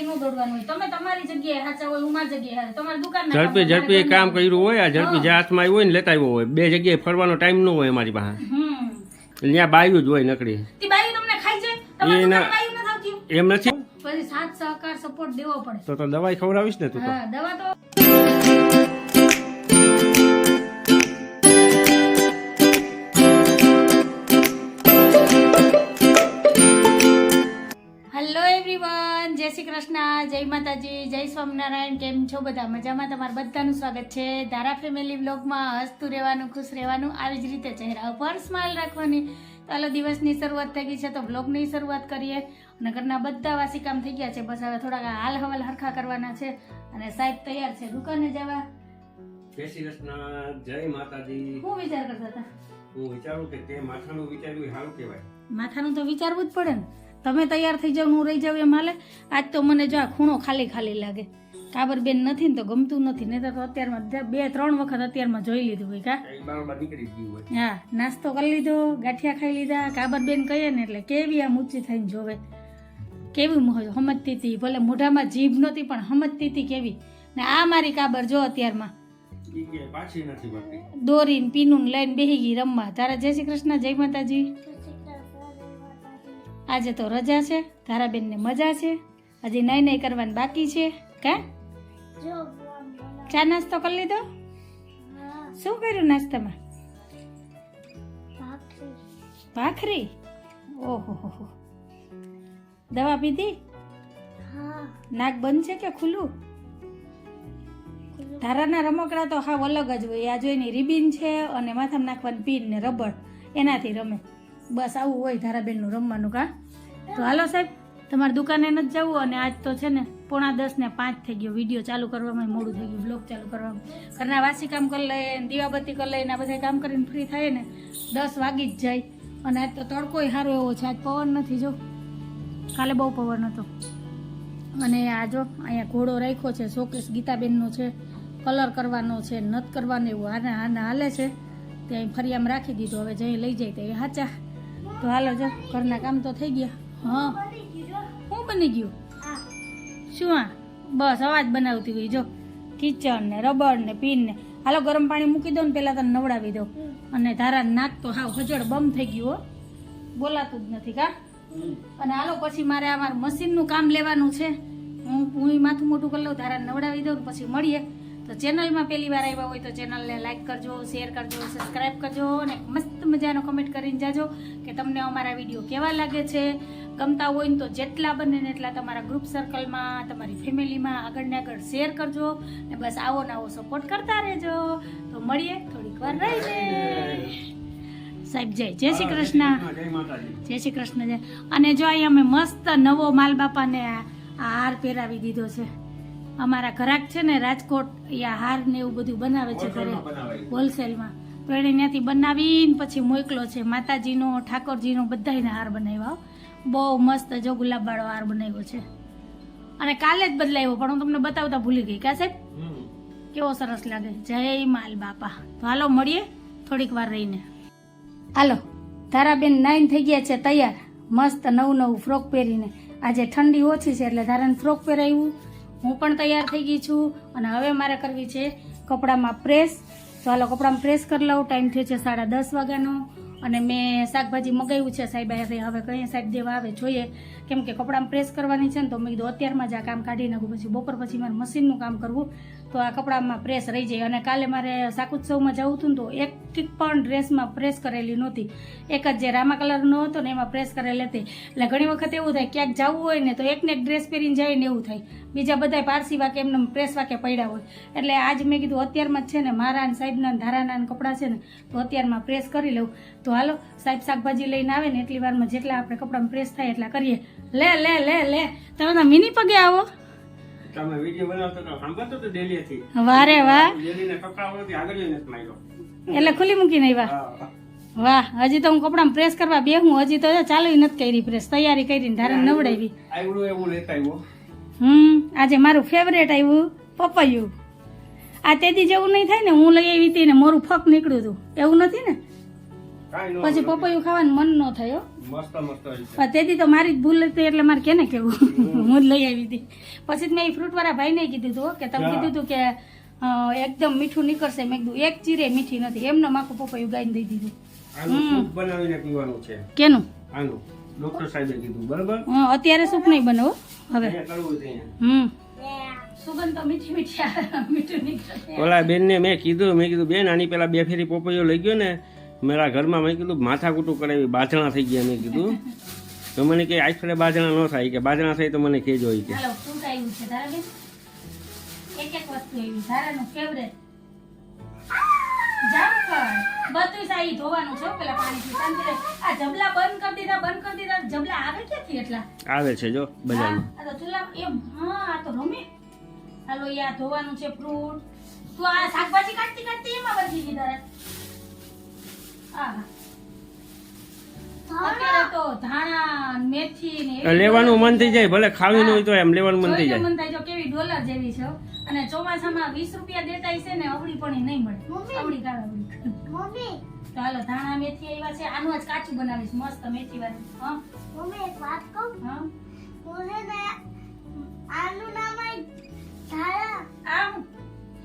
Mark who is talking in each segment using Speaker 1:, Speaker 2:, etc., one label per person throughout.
Speaker 1: જગ્યાએ નો દોડવાનું હોય. તમે તમારી જગ્યાએ સાચા હોય હું મારી જગ્યાએ તમારી દુકાનના
Speaker 2: ઝડપી ઝડપી કામ કર્યું હોય આ ઝડપી જે હાથમાં આવ્યું હોય ને લેતા આવ્યો હોય બે જગ્યાએ ફરવાનો ટાઈમ ન હોય અમારી પાસે. ત્યાં બાયું જ હોય નકડી એમ નથી.
Speaker 1: પછી સાથ સહકાર સપોર્ટ દેવો પડે.
Speaker 2: તો તો દવાઈ ખવડાવીશ ને તું
Speaker 1: દવા તો જય શ્રી કૃષ્ણ જય માતાજી જય સ્વામિનારાયણ કેમ છો બધા? મજામાં તમારું બધાનું સ્વાગત છે ધારા ફેમિલી બ્લોગમાં હસતું રહેવાનું ખુશ રહેવાનું આવી જ રીતે ચહેરા ઉપર સ્માઇલ રાખવાની. ચાલો દિવસની શરૂઆત થઈ ગઈ છે તો બ્લોગની શરૂઆત કરીએ. અને ઘરના બધા વાસી કામ થઈ ગયા છે. બસ હવે થોડાક હાલ હવાલ હરખા કરવાના છે અને સાહેબ તૈયાર છે. દુકાને જવા.
Speaker 2: જય શ્રી કૃષ્ણ જય માતાજી.
Speaker 1: શું વિચાર કરતા હતા?
Speaker 2: હું વિચારું કે તે માથાનું વિચાર્યું સારું કહેવાય.
Speaker 1: માથાનું તો વિચારવું જ પડે ને. તમે તૈયાર થઈ જાવ હું રહી જાઉં એમ હાલે. આજ તો મને જો આ ખૂણો ખાલી ખાલી લાગે. કાબર બેન નથી ને તો ગમતું નથી ને તો અત્યારમાં બે ત્રણ વખત અત્યારમાં જોઈ લીધું હોય કા? હા નાસ્તો કરી લીધો ગાંઠિયા ખાઈ લીધા કાબર બેન કહીએ ને એટલે કેવી આમ ઊંચી થઈને જોવે. કેવી સમજતી હતી ભલે મોઢામાં જીભ નહોતી પણ સમજતી હતી કેવી. ને આ મારી કાબર જો અત્યારમાં. દોરીને પીનું લઈને બેહી ગઈ રમવા. તારા જય શ્રી કૃષ્ણ જય માતાજી. આજે તો રજા છે ધારાબેનને મજા છે હજી નહીં નહીં કરવાની બાકી છે કા? ચા નાસ્તો કરી લીધો? શું કર્યું નાસ્તામાં? ભાખરી. ઓહો હો હો. દવા પીધી? નાક બંધ છે કે ખુલ્લું? ધારાના રમકડા તો હાવ અલગ જ હોય. આ જોઈને રિબિન છે અને માથામાં નાખવાની પીન ને રબર એનાથી રમે. બસ આવું હોય ધારાબેનનું રમવાનું કા? તો હાલો સાહેબ, તમારી દુકાને નથી જવું અને આજ તો છે ને પોણા દસ ને પાંચ થઈ ગયો વીડિયો ચાલુ કરવામાં, મોડું થઈ ગયું બ્લોગ ચાલુ કરવામાં. ઘરના વાસી કામ કરી લઈએ દીવાબત્તી કરી લઈએ આ બધા કામ કરીને ફ્રી થાય ને દસ વાગી જ જાય. અને આજ તો તડકોય સારો એવો છે, આજ પવન નથી જો. કાલે બહુ પવન હતો. અને આ જો અહીંયા ઘોડો રાખ્યો છે શોકેસ ગીતાબેનનો છે કલર કરવાનો છે, નથ કરવાનો એવું આને આને હાલે છે. ત્યાં ફરી ફરિયામાં રાખી દીધો, હવે જઈ લઈ જાય તો એ હાચા. તો હાલો જો, ઘરના કામ તો થઈ ગયા. હા. શું બની ગયું? શું આ? બસ, અવાજ બનાવતી હોય, જો. કિચન ને રબર ને પીન ને. હાલો, ગરમ પાણી મૂકી દો ને પહેલાં તને નવડાવી દઉં. અને તારા નાક તો હાવ હજળ બમ થઈ ગયું, હો. બોલાતું જ નથી, કા? અને હાલો, પછી મારે આ મારું મશીનનું કામ લેવાનું છે. હું હું માથું મોટું કરી લઉં તારા નવડાવી દઉં પછી મળીએ. તો ચેનલમાં પહેલી વાર આવ્યા હોય તો ચેનલને લાઇક કરજો શેર કરજો સબસ્ક્રાઈબ કરજો અને મસ્ત મજાનો કમેન્ટ કરીને જાજો કે તમને અમારા વીડિયો કેવા લાગે છે. ગમતા હોય ને તો જેટલા બને ને એટલા તમારા ગ્રુપ સર્કલમાં તમારી ફેમિલીમાં આગળ ને આગળ શેર કરજો ને બસ આવો ને આવો સપોર્ટ કરતા રહેજો. તો મળીએ થોડીક વાર રહીને. સાહેબ જય જય શ્રી કૃષ્ણ.
Speaker 2: જય
Speaker 1: શ્રી કૃષ્ણ જય અને જો અહીંયા અમે મસ્ત નવો માલ બાપાને હાર પહેરાવી દીધો છે. અમારા ઘરાક છે ને રાજકોટ યા હાર ને એવું બધું બનાવે છે ઘરે. હોલસેલમાં. તો એણે ત્યાંથી બનાવીને પછી મોકલો છે. માતાજીનો ઠાકોરજીનો બધાને હાર બનાવ્યા. બહુ મસ્ત જો ગુલાબવાળો હાર બનાવ્યો છે. અને કાલે જ બદલાવ્યો પણ હું તમને બતાવતા ભૂલી ગઈ. કા સાહેબ? કેવો સરસ લાગે. જય માલ બાપા. તો હાલો મળીએ થોડીક વાર રહીને. હાલો ધારાબેન નાઈન થઈ ગયા છે તૈયાર. મસ્ત નવું નવું ફ્રોક પહેરીને. આજે ઠંડી ઓછી છે એટલે ધારાને ફ્રોક પહેરાવ્યું. હું પણ તૈયાર થઈ ગઈ છું અને હવે મારે કરવી છે કપડામાં પ્રેસ. હાલો, કપડામાં પ્રેસ કરી લઉં. ટાઈમ થયો છે સાડા દસ વાગ્યાનો અને મેં શાકભાજી મગાવ્યું છે. સાહેબ હારે હવે કઈ સાહેબ દેવા આવે જોઈએ. કેમ કે કપડામાં પ્રેસ કરવાની છે ને તો મેં કીધું, અત્યારમાં જ આ કામ કાઢી નાખું, પછી બપોર પછી મારે મશીનનું કામ કરવું. તો આ કપડામાં પ્રેસ રહી જાય. અને કાલે મારે શાકુત્સવમાં જવું હતું તો એક પણ ડ્રેસમાં પ્રેસ કરેલી નહોતી. એક જ જે રામા કલરનો હતો ને એમાં પ્રેસ કરેલી હતી. એટલે ઘણી વખત એવું થાય, ક્યાંક જવું હોય ને તો એકને એક ડ્રેસ પહેરીને જાય ને એવું થાય. બીજા બધા પારસી વાકે એમને પ્રેસ વાકે પડ્યા હોય. એટલે આજ મેં કીધું, અત્યારમાં જ છે ને મારા અને સાહેબના ધારાના કપડાં છે ને, તો અત્યારમાં પ્રેસ કરી લઉં. તો હાલો, સાહેબ શાકભાજી લઈને આવે ને એટલી વારમાં જેટલા આપણે કપડામાં પ્રેસ થાય એટલા કરીએ. લે લે લે લે. તમે મિની પગે આવો.
Speaker 2: તમે વિડિયો બનાવતો તો સાંભળતો તો ડેલીથી.
Speaker 1: વારે વાહ.
Speaker 2: ડેલીને કપડાઓથી આગળ જઈને સ્માઈલો
Speaker 1: એટલે ખુલ્લી મૂકીને આવ્યા?
Speaker 2: વાહ
Speaker 1: વાહ હજી તો હું કપડામાં પ્રેસ કરવા બે હું હજી તો ચાલુય ચાલુ નથી કરી પ્રેસ તૈયારી કરીને ધારે નવડાવી.
Speaker 2: આવડું એવું લેતા આવ્યો.
Speaker 1: હમ આજે મારું ફેવરેટ આવ્યું પપૈયું. આ તેદી જેવું નહીં થાય ને હું લઈ આવી હતી ને મારું ફક નીકળ્યું હતું. એવું નથી ન? પછી. પપૈયું ખાવાનું મન ન થયો તેથી તો મારી જ ભૂલ હતી એટલે મારે કેને કેવું? હું જ લઈ આવી હતી. પછી જ મેં એ ફ્રૂટવાળા ભાઈને કીધું હતું કે તમે કીધું હતું કે એકદમ મીઠું નીકળશે. મેં કીધું એક ચીરે મીઠી નથી. એમને માખું પપૈયું ગાઈને દઈ દીધું.
Speaker 2: આનું બનાવીને પીવાનું છે.
Speaker 1: કેનું?
Speaker 2: આનું. ડોક્ટર સાહેબે કીધું બરોબર?
Speaker 1: હં, અત્યારે સૂપ નહીં બનાવો હવે. હમ.
Speaker 2: ઓલા બેનને મેં કીધું મેં કીધું બેન આની પેલા બે ફેરી પોપૈયો લઈ ગયો ને મારા ઘરમાં મેં કીધું માથાકૂટું કરાવી બાજણા થઈ ગયા મેં કીધું. તો મને કે આજ ફરે બાજણા ન થાય. કે બાજણા થાય તો મને કહેજો હોય કે.
Speaker 1: એક એક વસ્તુ આવી ધારાનું ફેવરેટ જામફળ બધું સાઈ ધોવાનું છે પેલા પાણીથી શાંતિ આ જબલા બંધ કરી દીધા બંધ કરી દીધા. જબલા આવે ક્યાંથી એટલા?
Speaker 2: આવે છે જો બજારમાં.
Speaker 1: આ તો ચૂલા એમ હા આ તો રમે. હાલો આ ધોવાનું છે ફ્રૂટ. તું આ શાકભાજી કાઢતી કાઢતી એમાં બધી ગઈ
Speaker 2: લેવાનું મન થઈ જાય ભલે ખાવી ન હોય તો એમ લેવાનું મન થઈ જાય.
Speaker 1: મન થાય જો કેવી ડોલર જેવી છે અને ચોમાસામાં 20 રૂપિયા દેતા છે ને અવળી પણ નહીં મળે. અવળી કાળ અવળી.
Speaker 3: મમ્મી.
Speaker 1: ચાલો ધાણા મેથી આવ્યા છે. આનું આજ કાચું બનાવીશ મસ્ત મેથી વાળી હા.
Speaker 3: મમ્મી એક વાત કહું?
Speaker 1: હા.
Speaker 3: હું ને આનું નામ આઈ ધાણા.
Speaker 1: આમ.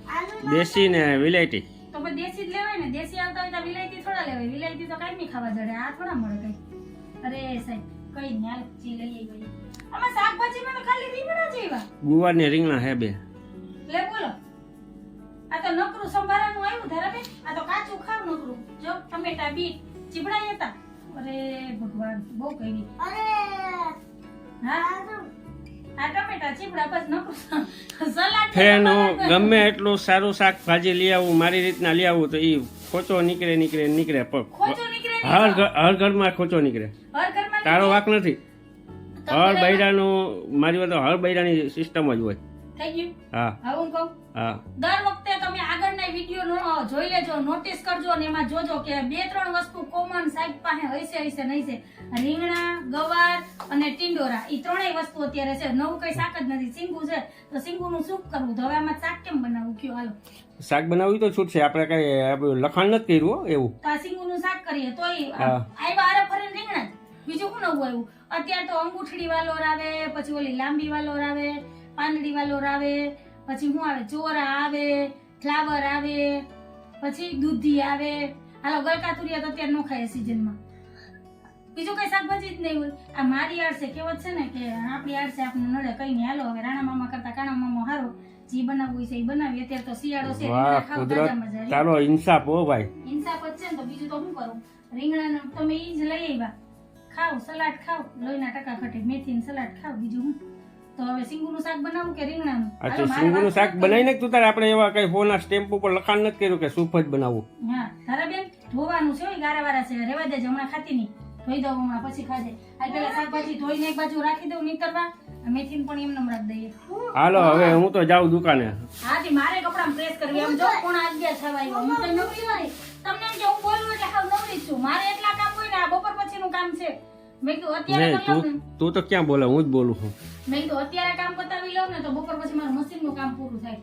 Speaker 3: આનું
Speaker 2: દેશી ને વિલાયટી
Speaker 1: તો પણ દેશી જ લેવાય ને? દેશી આવતા હોય તો વિલાયતી થોડા લેવાય. વિલાયતી તો કાંઈ નહીં ખાવા જડે. આ થોડા મળે કઈ. અરે સાહેબ કઈ ન્યાલ ચી લઈ આવી આમાં શાકભાજીમાં તો ખાલી રીંગણા જેવા
Speaker 2: ગુવાર ને રીંગણા હે બે.
Speaker 1: લે બોલો. આ તો નકરું સંભારાનું આવ્યું ધરાબેન આ તો કાચું ખાવ નકરું. જો ટમેટા બીટ ચીબડા હતા. અરે ભગવાન બહુ કઈ
Speaker 3: અરે!
Speaker 1: હા?
Speaker 2: હું ગમે એટલું સારું શાકભાજી લઈ આવું મારી રીતના લઈ આવું તો એ ખોચો નીકળે નીકળે નીકળે હર ઘર- હર ઘરમાં ખોચો નીકળે. તારો વાક નથી. હર બૈરાનું મારી વાત હર બૈરાની સિસ્ટમ જ હોય. હા.
Speaker 1: હું વીડિયો જોઈ લેજો નોટિસ કરજો અને એમાં જોજો કે બે ત્રણ વસ્તુ કોમન સાહેબ પાસે હશે હશે નહીં છે રીંગણા ગવાર અને ટિંડોરા એ ત્રણેય વસ્તુ અત્યારે છે. નવું કઈ શાક જ નથી. સિંગુ છે. તો સિંગુનું શું કરવું? તો હવે આમાં શાક કેમ બનાવવું? કયો હાલો.
Speaker 2: શાક બનાવ્યું તો છૂટશે. આપણે કઈ લખાણ નથી કર્યું એવું.
Speaker 1: તો આ સિંગુનું શાક કરીએ. તોય. આવ્યા આરે ફરીને રીંગણા બીજું શું નવું આવ્યું? અત્યારે તો અંગૂઠડી વાલોર આવે પછી ઓલી લાંબી વાલોર આવે પાંદડી વાલોર આવે પછી શું આવે? ચોરા આવે ફ્લાવર આવે પછી દૂધી આવે. હાલો ગલકાતુરિયા તો અત્યારે ન ખાય સિઝનમાં બીજું કઈ શાકભાજી જ નહીં હોય. આ મારી આડશે કેવત છે ને કે આપણી આડશે આપણે નડે કઈ નહીં. હાલો હવે રાણા મામા કરતા કાણા મામા હારો. જે બનાવવું હોય છે એ બનાવી અત્યારે તો શિયાળો છે
Speaker 2: કુદરત તારો ઇન્સાફ હો ભાઈ.
Speaker 1: ઇન્સાફ જ છે ને તો બીજું તો શું કરું? રીંગણા તમે એ જ લઈ આવ્યા. ખાવ સલાડ ખાવ લોહીના ટકા ઘટે. મેથી સલાડ ખાવ બીજું શું તો હવે સિંગુનું શાક બનાવું કે રીંગણાનું?
Speaker 2: અચ્છા
Speaker 1: હાલો,
Speaker 2: સિંગુનું શાક બનાવીને તું તારે આપણે એવા કઈ ફોનના સ્ટેમ્પ ઉપર લખાણ નથી કર્યું કે સૂપ જ બનાવવું.
Speaker 1: હા તારા બેન ધોવાનું છે ગારા વાળા છે રેવા દેજે હમણાં ખાતી નહીં. ધોઈ દઉં હમણાં પછી ખાજે. આ પેલા શાકભાજી ધોઈને એક બાજુ રાખી દઉં નીતરવા મેથી પણ એમ રાખી દઈએ.
Speaker 2: હાલો હવે હું તો જાઉં દુકાને.
Speaker 1: હાથી મારે કપડા પ્રેસ કરવી. આમ જો કોણ અગિયાર થવા આવ્યો? હું તો નવરી તમને કે હું બોલું એટલે હાવ નવરી છું. મારે એટલા કામ હોય ને આ બપોર પછીનું કામ છે. મેં કીધું અત્યારે
Speaker 2: તું તું તો ક્યાં બોલે હું જ બોલું છું.
Speaker 1: મેં કીધું અત્યારે કામ પતાવી લઉં ને તો બપોર પછી મારું મશીનનું કામ પૂરું થાય.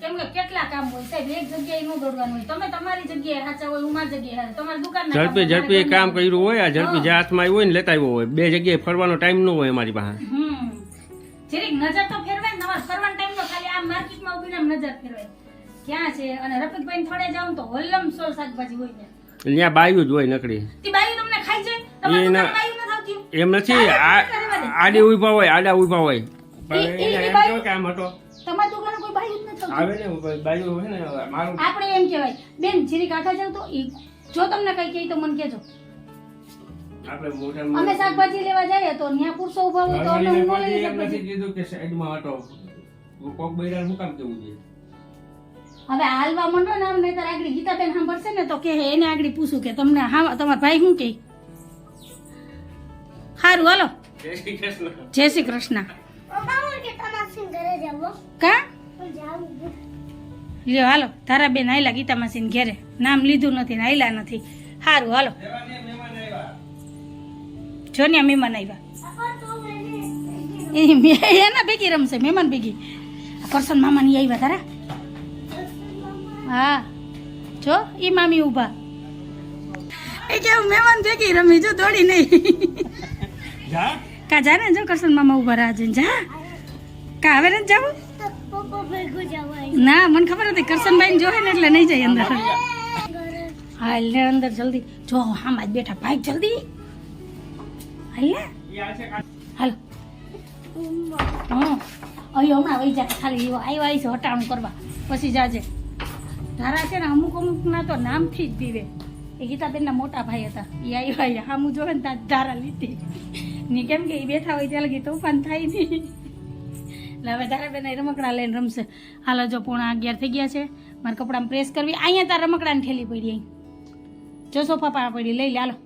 Speaker 1: કેમ કે કેટલા કામ હોય સાહેબ એક જગ્યાએ ન દોડવાનું હોય. તમે તમારી જગ્યાએ સાચા હોય હું મારી જગ્યાએ. તમારી દુકાન
Speaker 2: ઝડપી ઝડપી કામ કર્યું હોય આ ઝડપી જે હાથમાં આવ્યું હોય ને લેતા આવ્યો હોય. બે જગ્યાએ ફરવાનો ટાઈમ ન હોય અમારી પાસે.
Speaker 1: જરીક નજર તો ફેરવાય ને તમારે ફરવાનો ટાઈમ નો ખાલી આ માર્કેટમાં આમ નજર ફેરવાય. ક્યાં છે? અને રફીકભાઈ થોડે જાવ તો હોલ્લમ સોલ શાકભાજી હોય ને.
Speaker 2: ત્યાં બાયું જ હોય નકડી
Speaker 1: તી બાયું તમને ખાઈ જાય?
Speaker 2: એના- એમ નથી આ આડે ઊભા હોય આડા ઊભા હોય. પણ
Speaker 1: ઈ- ઈ-
Speaker 2: એને
Speaker 1: ઈ
Speaker 2: એમ
Speaker 1: બાયું-
Speaker 2: કહો કે આમ હટો
Speaker 1: તમારી દુકાને કોઈ બાયું જ નથી
Speaker 2: આવે ને બાયું હોય ને મારું
Speaker 1: આપણે એમ કહેવાય. બેન જીરી કાકા જાવ તો જો તમને કઈ કહે તો મને કહેજો. અમે શાકભાજી લેવા જઈએ તો ત્યાં પુરુષો ઊભા હોય તો અમે હું લઈ
Speaker 2: કોઈ એમ નથી
Speaker 1: શકીએ
Speaker 2: કીધું કે સાઈડમાં હટો કોક બૈરાને શું કામ કેવું છે?
Speaker 1: હવે હાલવા મંડો ને આમ નહીતર આગળ ગીતાબેન સાંભળશે ને તો કે એને આગળ પૂછું કે તમને હા તમારા ભાઈ શું કહે? સારું હાલો.
Speaker 2: જય શ્રી કૃષ્ણ.
Speaker 3: કે?
Speaker 1: લ્યો હાલો. તારા બેન આયલા ગીતા માસીને ઘેરે. નામ લીધું નથી ને આયલા નથી. સારું હાલો.
Speaker 2: જો
Speaker 1: ને મહેમાન આવ્યા એ એના ભેગી રમશે મહેમાન ભેગી. પરસન મામાની આવ્યા તારા? હા. જો ઈ મામી ઊભા. એ કે મહેમાન ભેગી રમી જો દોડી નહીં. કા જા ને જો કરશન મામા ઊભા રહ્યા જા. કા આવે ને જવું ના મને ખબર હતી. કરશનભાઈ જોહે ને એટલે નહીં જાય અંદર. હાલ ને અંદર જલ્દી. જો હા જ બેઠા. ભાઈ જલ્દી. હાલ ને હાલ. હા. અહીં હમણાં વહી જાય ખાલી એવો આવ્યા આવી છે હટાણું કરવા. પછી જાજે. ધારા છે ને અમુક અમુકના તો નામથી જ પીવે એ ગીતાબેનના મોટા ભાઈ હતા. એ આવ્યા અહીંયા હામું જોવે ને ત્યાં ધારા લીધી. ને કેમ કે એ બેઠા હોય ત્યાં લગી તોફાન થાય નહીં એટલે હવે બેન રમકડા લઈને રમશે હાલો જો પોણા અગિયાર થઈ ગયા છે મારે કપડામાં પ્રેસ કરવી અહીંયા તાર રમકડાની ઠેલી પડી અહીં જો સોફા પા પડી લઈ લે હાલો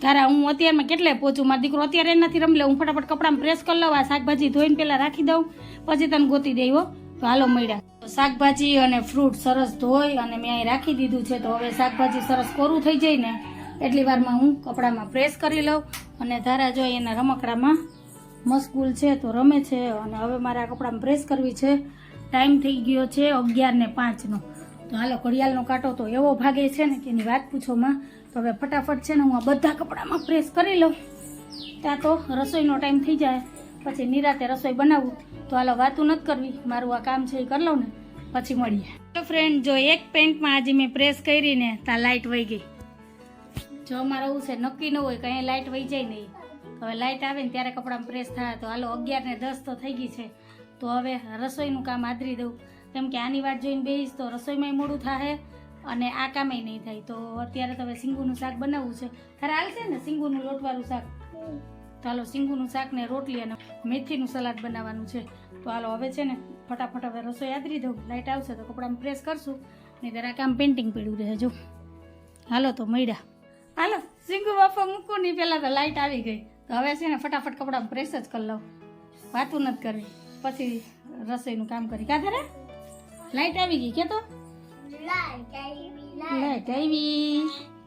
Speaker 1: તારા હું અત્યારમાં કેટલે પહોંચું મારો દીકરો અત્યારે નથી રમલે હું ફટાફટ કપડામાં પ્રેસ કરી લઉં આ શાકભાજી ધોઈને પહેલાં રાખી દઉં પછી તને ગોતી હો તો હાલો મળ્યા તો શાકભાજી અને ફ્રૂટ સરસ ધોઈ અને મેં અહીં રાખી દીધું છે. તો હવે શાકભાજી સરસ કોરું થઈ જાય ને, એટલી વારમાં હું કપડામાં પ્રેસ કરી લઉં અને ધારા જોઈ એના રમકડામાં મશગુલ છે તો રમે છે અને હવે મારે આ કપડામાં પ્રેસ કરવી છે. ટાઈમ થઈ ગયો છે અગિયાર ને પાંચનો તો હાલો, ઘડિયાળનો કાંટો તો એવો ભાગે છે ને કે એની વાત પૂછોમાં તો હવે ફટાફટ છે ને હું આ બધા કપડામાં પ્રેસ કરી લઉં. ત્યાં તો રસોઈનો ટાઈમ થઈ જાય. પછી નિરાતે રસોઈ બનાવું. તો હાલો, વાતું નથી કરવી. મારું આ કામ છે એ કરી લઉં ને. પછી મળીએ. તો ફ્રેન્ડ જો એક પેન્ટમાં આજે મેં પ્રેસ કરી ને ત્યાં લાઇટ વહી ગઈ. જો અમારે એવું છે, નક્કી ન હોય કંઈ લાઇટ વહી જાય નહીં હવે લાઇટ આવે ને ત્યારે કપડામાં પ્રેસ થાય. તો હાલો, અગિયાર ને દસ તો થઈ ગઈ છે. તો હવે રસોઈનું કામ આદરી દઉં. કેમ કે આની વાત જોઈને બેહીશ તો રસોઈમાંય મોડું થાય અને આ કામે નહીં થાય. તો અત્યારે તો હવે સિંગુનું શાક બનાવવું છે. ખરે હાલશે ને સિંગુનું લોટવાળું શાક? તો હાલો સિંગુનું શાક ને રોટલી અને મેથીનું સલાડ બનાવવાનું છે. તો હાલો, હવે છે ને ફટાફટ હવે રસોઈ આદરી દઉં. લાઇટ આવશે તો કપડામાં પ્રેસ કરશું. નહીં ત્યારે આ કામ પેન્ટિંગ પડ્યું રહે જો. હાલો તો મળ્યા. હાલો સિંગુ બાપા મૂકું નહીં પહેલાં તો લાઇટ આવી ગઈ. તો હવે છે ને ફટાફટ કપડા પ્રેસ જ કરી લઉં. વાતું નથી કરવી. પછી રસોઈનું કામ કરી. કા ધરે લાઇટ આવી ગઈ કે તો લાઇટ આવી.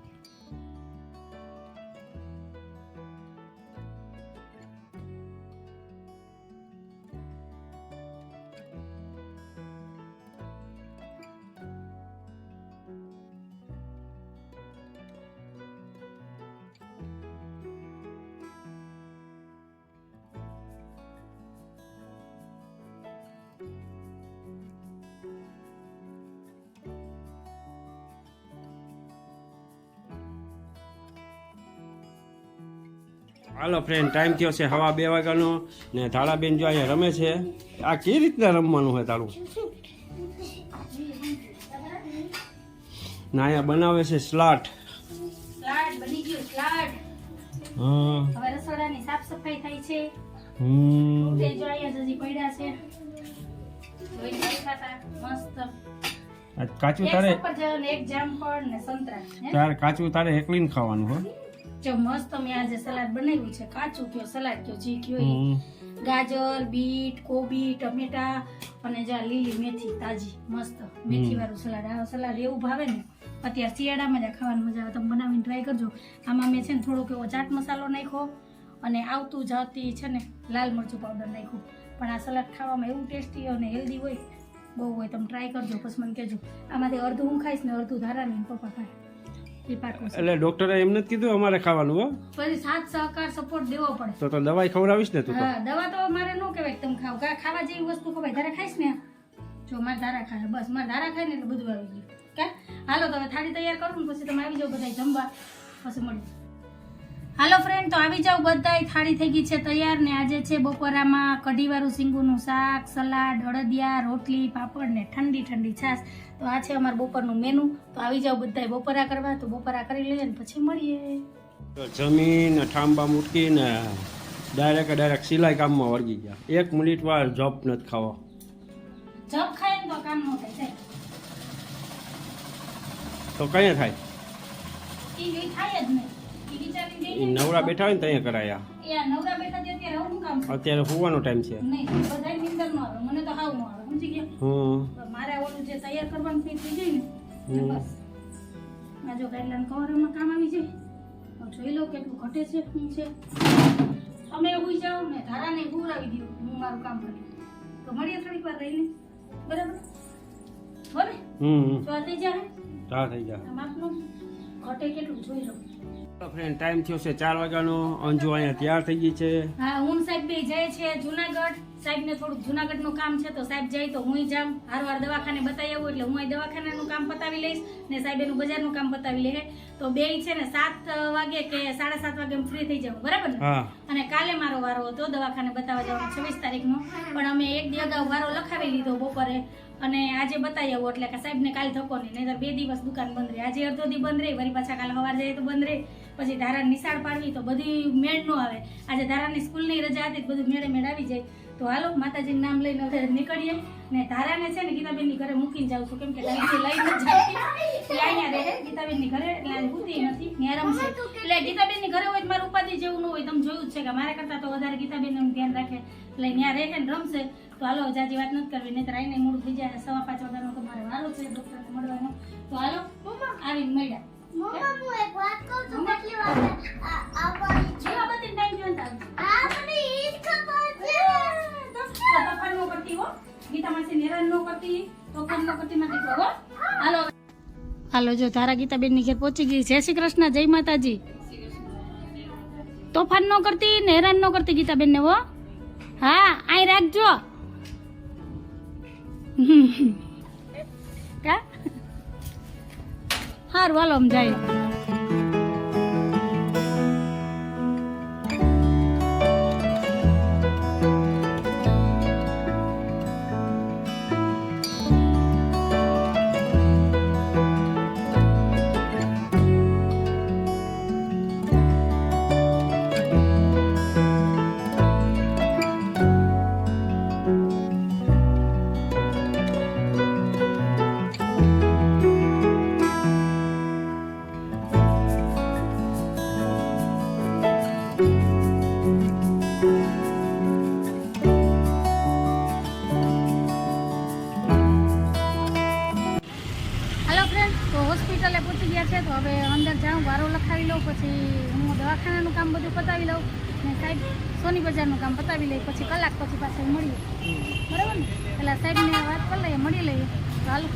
Speaker 2: હાલો ફ્રેન્ડ ટાઈમ થયો છે હવા બે વાગ્યાનો ને ધારાબેન જો અહીંયા રમે છે. આ કેવી રીતના રમવાનું હોય તારું? ના અહીંયા બનાવે છે સ્લાટ કાચું તારે કાચું તારે એકલીને ખાવાનું હો.
Speaker 1: જો મસ્ત મેં આજે સલાડ બનાવ્યું છે કાચું કયો સલાડ કયો જે કયો ગાજર બીટ કોબી ટમેટા અને જે લીલી મેથી તાજી મસ્ત મેથી વાળું સલાડ. આ સલાડ એવું ભાવે ને અત્યારે શિયાળામાં જ ખાવાની મજા આવે. તમે બનાવીને ટ્રાય કરજો. આમાં મેં છે ને થોડોક એવો ચાટ મસાલો નાખ્યો અને આવતું જાતી છે ને લાલ મરચું પાવડર નાખ્યું. પણ આ સલાડ ખાવામાં એવું ટેસ્ટી અને હેલ્ધી હોય બહુ હોય તમે ટ્રાય કરજો. પછી મને કહેજો આમાંથી અડધું હું ખાઈશ ને અડધું ધારા ને પપ્પા ખાય.
Speaker 2: એટલે ડોક્ટરે એમ નથી કીધું અમારે ખાવાનું હો.
Speaker 1: પછી સાથ સહકાર સપોર્ટ દેવો પડે.
Speaker 2: તો તો દવાઈ ખવડાવીશ ને તું
Speaker 1: હા દવા તો મારે નો કહેવાય તમે ખાવ કા- ખાવા જેવી વસ્તુ ખવાય ધારા ખાઈશ ને જો મારે ધારા ખાય બસ મારે ધારા ખાય ને એટલે બધું આવી ગયું. કે? હાલો તો હવે થાળી તૈયાર કરું ને પછી તમે આવી જાઓ બધા જમવા. પછી મળીએ. હાલો ફ્રેન્ડ તો આવી જાવ બધાય. થાળી થઈ ગઈ છે તૈયાર ને આજે છે બપોરામાં કઢીવાળું સિંગુનું શાક સલાડ હળદિયા રોટલી પાપડ ને ઠંડી ઠંડી છાશ. તો આ છે અમારું બપોરનું મેનુ તો આવી જાઓ બધાય બપોરા કરવા. તો બપોરા કરી લઈએ ને પછી મળીએ.
Speaker 2: જમીન ઠાંબા મૂકીને ડાયરેક્ટ ડાયરેક્ટ સિલાઈ કામમાં વળગી ગયા. એક મિનિટ વાર જોબ નથી ખાવા.
Speaker 1: જોબ ખાય ને તો કામ ન થાય
Speaker 2: તો કઈ થાય?
Speaker 1: થાય જ નહીં.
Speaker 2: નવરા બેઠા હોય ને ત્યાં કરાયા.
Speaker 1: એ આ નવરા બેઠા છે અત્યારે આવું કામ છે?
Speaker 2: અત્યારે હોવાનો ટાઈમ છે.
Speaker 1: નહીં બધાય નીંદર ન આવે. મને તો હાવ આવે સમજી ગયા?
Speaker 2: હમ.
Speaker 1: પણ મારે ઓલું જે તૈયાર કરવાનું છે થઈ જાય ને
Speaker 2: હમ.
Speaker 1: બસ. આ જો ગાઈડલાઈન કવરમાં કામ આવી જાય જોઈ લો કેટલું ઘટે છે શું છે. અમે ઉઈ જાઓ ને ધારાને ગુરાવી દો હું મારું કામ કરી. તો મળીએ થોડીક વાર રહીને. બરાબર? હો ને
Speaker 2: હમ.
Speaker 1: તો થઈ જાય
Speaker 2: હા થઈ જાય
Speaker 1: માફ આપનું ઘટે કેટલું? જોઈ લો.
Speaker 2: ફ્રેન્ડ ટાઈમ થયો છે ચાર વાગ્યાનો. અંજુ અહીંયા તૈયાર થઈ ગઈ છે.
Speaker 1: હા હું સાહેબ બે જાય છે જુનાગઢ. સાહેબ ને થોડુંક જુનાગઢનું કામ છે તો સાહેબ જાય તો હું જામ હારવાર દવાખાને બતાવી આવું એટલે હું દવાખાનાનું કામ પતાવી લઈશ ને સાહેબ એનું બજારનું કામ પતાવી લે. તો બે છે ને સાત વાગે કે સાડા સાત વાગે ફ્રી થઈ જાઉં. બરાબર ને? અને કાલે મારો વારો હતો દવાખાને બતાવવા જવાનો છવ્વીસ તારીખનો. પણ અમે એક દી અગાઉ વારો લખાવી લીધો બપોરે. અને આજે બતાવી આવું એટલે કે સાહેબને કાલે ધક્કો નહીં, નહીંતર બે દિવસ દુકાન બંધ રહે. આજે અડધો દી બંધ રહી, વળી પાછા કાલે સવાર જાય તો બંધ રહે. પછી ધારા નિશાળ પાડવી તો બધી મેળ ન આવે. આજે ધારાની સ્કૂલની રજા હતી બધું મેળે મેળ આવી જાય. તો હાલો, માતાજીનું નામ લઈને હવે નીકળીએ. ને ધારાને છે ને ગીતાબેનની ઘરે મૂકીને જાઉં છું, કેમ કે ત્યાંથી લઈને જ અહીંયા રહે ગીતાબેનની ઘરે, એટલે આજે નથી નેરમ છે. એટલે ગીતાબેનની ઘરે હોય મારું ઉપાધિ જેવું ન હોય, તમે જોયું જ છે કે મારા કરતાં તો વધારે ગીતાબેન ધ્યાન રાખે. એટલે ત્યાં રહે ને રમશે. તો હાલો જાજી વાત નથી કરવી નહીં આવીને મોડું થઈ જાય સવા પાંચ વાગ્યાનો તો મારે વારો છે ડૉક્ટરને મળવાનો. તો હાલો આવીને મળ્યા.
Speaker 3: મમ્મા હું એક વાત કહું છું કેટલી વાર આવવાની છે?
Speaker 1: જેવા બધી ટાઈમ જોતા
Speaker 3: આ મને ઈ ખબર છે.
Speaker 1: તોફાન નો કરતી હો. ગીતા માસી હેરાન નો કરતી તોફાન નો કરતી નથી હો. હાલો. હાલો જો તારા ગીતાબેનની ઘેર પહોંચી ગઈ. જય શ્રી કૃષ્ણ જય માતાજી. તોફાન નો કરતી ને હેરાન નો કરતી ગીતાબેન ને હો. હા આઈ રાખજો. કા? હારું હાલો જાય. પછી પાછા મળીએ. બરાબર ને? પેલા સાહેબને વાત કરી લઈએ, મળી લઈએ. ચાલો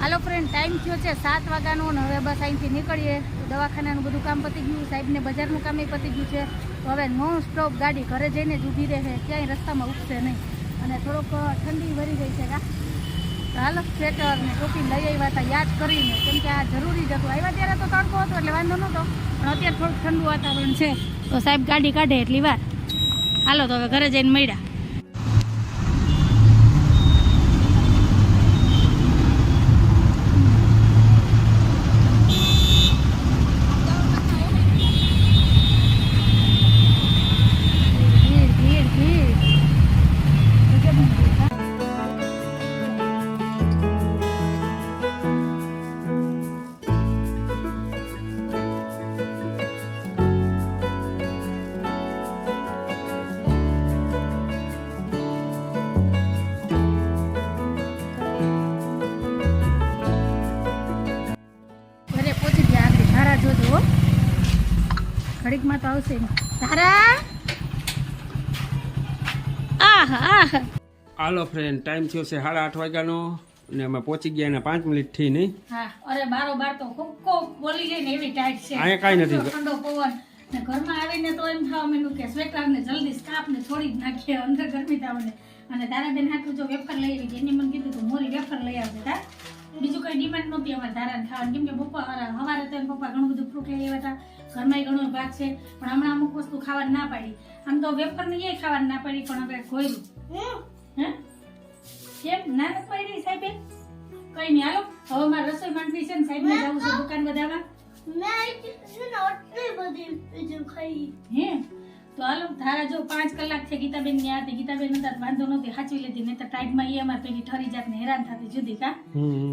Speaker 1: હાલો. ફ્રેન્ડ ટાઈમ થયો છે સાત વાગ્યાનો અને હવે બસ અહીંથી નીકળીએ. દવાખાનાનું બધું કામ પતી ગયું, સાહેબને બજારનું કામ પતી ગયું છે. હવે નોન સ્ટોપ ગાડી ઘરે જઈને જ ઊભી રહે, ક્યાંય રસ્તામાં ઉઠશે નહીં. અને થોડોક ઠંડી ભરી ગઈ છે કા? હાલો સ્વેટર ને ટોપી લઈ આવ્યા હતા, યાદ કરીને. કેમ કે આ જરૂરી જ હતું. આવ્યા ત્યારે તો તડકો હતો, એટલે વાંધો નહોતો. પણ અત્યારે થોડુંક ઠંડુ વાતાવરણ છે. તો સાહેબ ગાડી કાઢે એટલી વાર. હાલો, તો હવે ઘરે જઈને મળ્યા. આવશે નહીં. આહ
Speaker 2: હાલો ફ્રેન્ડ ટાઈમ થયો છે સાડા આઠ વાગ્યાનો અને અમે પહોંચી ગયા એના પાંચ મિનિટથી નહીં?
Speaker 1: હા અરે બારો બાર તો ખૂબ બોલી ગઈ ને એવી ટાઈટ છે.
Speaker 2: અહીંયા કાંઈ નથી.
Speaker 1: ઠંડો પવન. ને ઘરમાં આવીને તો એમ થવા માંડ્યું કે સ્વેટર ને જલ્દી સ્કાર્ફ ને છોડી જ નાખીએ અંદર ગરમી થાવને. અને તારા બેન હાટું જો વેફર લઈ આવી એની મને કીધું તો મોરી વેફર લઈ આવજે હા બીજું કઈ ડિમાન્ડ નહોતી અમારે ધારાને ખાવાની. કેમ કે પપ્પા હવારે તો પપ્પા ઘણું બધું ફ્રૂટ લઈ આવ્યા હતા. ઘરમાં ઘણો ભાગ છે. પણ હમણાં અમુક વસ્તુ ખાવાની ના પાડી. આમ તો વેફર ને એ ખાવાની ના પાડી પણ આપણે ખોયું હે? કેમ? ના નથી પાડી સાહેબે? કઈ નહીં હાલો. હવે મારે રસોઈ માંડવી છે ને સાહેબ ને જવું છે દુકાન બધામાં.
Speaker 3: મેં આટલી બધી ખાઈ.
Speaker 1: હે? તો હાલો ધારા જો પાંચ કલાક છે ગીતાબેનની આતી ગીતાબેન હતા વાંધો નહોતી સાચવી લીધી. નહીં તો ટાઈટમાં એ અમારે પેલી ઠરી જાત ને હેરાન થતી જુદી કા?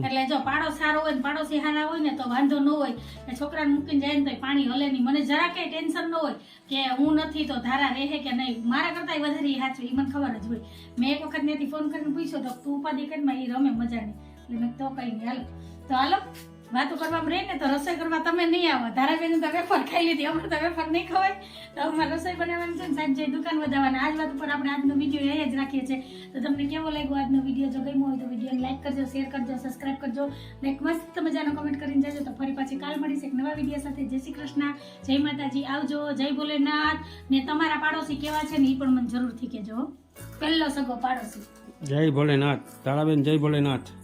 Speaker 1: એટલે જો પાડો સારો હોય ને પાડોશી સારા હોય ને તો વાંધો ન હોય. છોકરા છોકરાને મૂકીને જાય ને તો પાણી હલે નહીં. મને જરા કઈ ટેન્શન ન હોય કે હું નથી તો ધારા રહે કે નહીં. મારા કરતા વધારે ઈ સાચવી ઈ મને ખબર જ હોય. મેં એક વખત ત્યાંથી ફોન કરીને પૂછ્યો તો તું ઉપાધિ કરીમાં એ રમે મજાની. એટલે મેં તો કઈ નહીં હાલો. તો હાલો. વાતો કરવામાં રહી ને તો રસોઈ કરવા તમે નહીં આવો. તારા બેન તો વેફર ખાઈ લીધી. અમારે તો વેફર નહીં ખવાય. તો અમારે રસોઈ બનાવવાની છે ને સાહેબ જઈ દુકાન વધારવાના આજ વાત ઉપર આપણે આજનો વીડિયો એ જ રાખીએ છીએ. તો તમને કેવો લાગ્યો આજનો વીડિયો જો ગમ્યો હોય તો વિડીયોને લાઈક કરજો શેર કરજો સબસ્ક્રાઇબ કરજો. ને એક મસ્ત મજાનો કમેન્ટ કરીને જજો. તો ફરી પાછી કાલ મળીશ એક નવા વીડિયો સાથે. જય શ્રી કૃષ્ણ. જય માતાજી. આવજો. જય ભોલેનાથ. ને તમારા પાડોશી કેવા છે ને એ પણ મને જરૂરથી કહેજો પહેલો સગો પાડોશી.
Speaker 2: જય ભોલેનાથ. તારાબેન જય ભોલેનાથ.